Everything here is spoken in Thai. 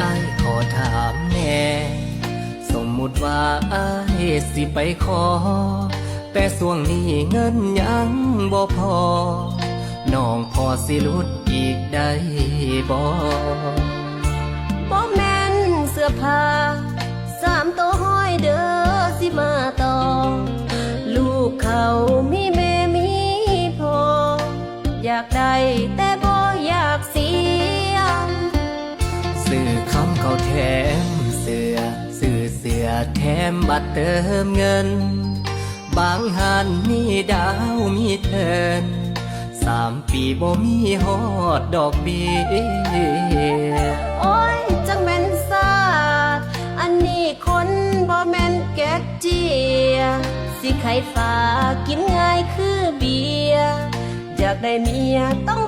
อายขอถามแน่ สมมุติว่าอายสิไปขอ แต่ส่วงนี้เงินยังบ่พอ น้องพอสิลุดอีกได้บ่บ่แม่นเสื้อผ้าสามตัวห้อยเด้อสิมาต่อลูกเขามีแม่มีพอ อยากได้แต่บ่อยากสียสื่อ คำเขาแถมเสือสื่อเสือแถมบัตรเติมเงิน บางหันมีดาวมีเทินสามปีบ่มีฮอดดอกเบี้ยโอ้ยจังแม่นซาดอันนี้คนบ่แม่นแก๊กเจีย สิไขฝากินง่ายคือเบียอยากได้เมียต้อง